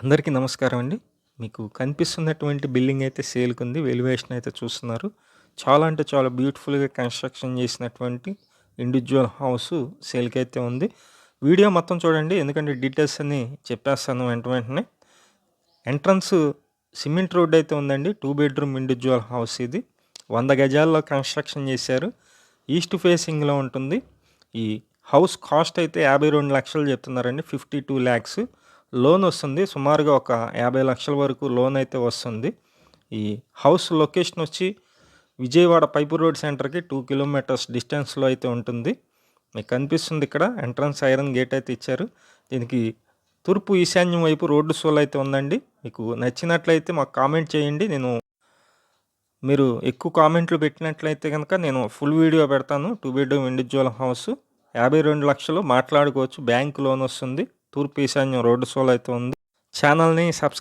అందరికీ నమస్కారం అండి. మీకు కనిపిస్తున్నటువంటి బిల్డింగ్ అయితే సేల్‌కుంది. వెలివేషన్ అయితే చూస్తున్నారు. చాలా అంటే చాలా బ్యూటిఫుల్‌గా కన్‌స్ట్రక్షన్ చేసినటువంటి ఇండివిడ్యువల్ హౌసు అయితే ఉంది. వీడియో మొత్తం చూడండి. ఎందుకంటే డీటెయిల్స్ అని చెప్పేస్తాను వెంట వెంటనే. ఎంట్రన్స్ సిమెంట్ రోడ్ అయితే ఉందండి. టూ బెడ్‌రూమ్ ఇండివిజువల్ హౌస్ ఇది. వంద గజాల్లో కన్‌స్ట్రక్షన్ చేశారు. ఈస్ట్ ఫేసింగ్‌లో ఉంటుంది. ఈ హౌస్ కాస్ట్ అయితే 52,00,000 చెప్తున్నారండి. ఫిఫ్టీ టూ ల్యాక్స్ లోన్ వస్తుంది. సుమారుగా ఒక యాభై లక్షల వరకు లోన్ అయితే వస్తుంది. ఈ హౌస్ లొకేషన్ వచ్చి విజయవాడ పైపు రోడ్ సెంటర్‌కి టూ కిలోమీటర్స్ డిస్టెన్స్‌లో అయితే ఉంటుంది. మీకు కనిపిస్తుంది ఇక్కడ ఎంట్రన్స్ ఐరన్ గేట్ అయితే ఇచ్చారు. దీనికి తూర్పు ఈశాన్యం వైపు రోడ్డు సోల్ అయితే ఉందండి. మీకు నచ్చినట్లయితే మాకు కామెంట్ చేయండి. నేను మీరు ఎక్కువ కామెంట్లు పెట్టినట్లయితే కనుక నేను ఫుల్ వీడియో పెడతాను. టూ బెడ్‌రూమ్ ఇండివిడ్యువల్ హౌసు 52,00,000 మాట్లాడుకోవచ్చు. బ్యాంక్ లోన్ వస్తుంది. తూర్పు ఈశాన్యం రోడ్డు సోల్ అయితే ఉంది. ఛానల్‌ని సబ్స్క్రైబ్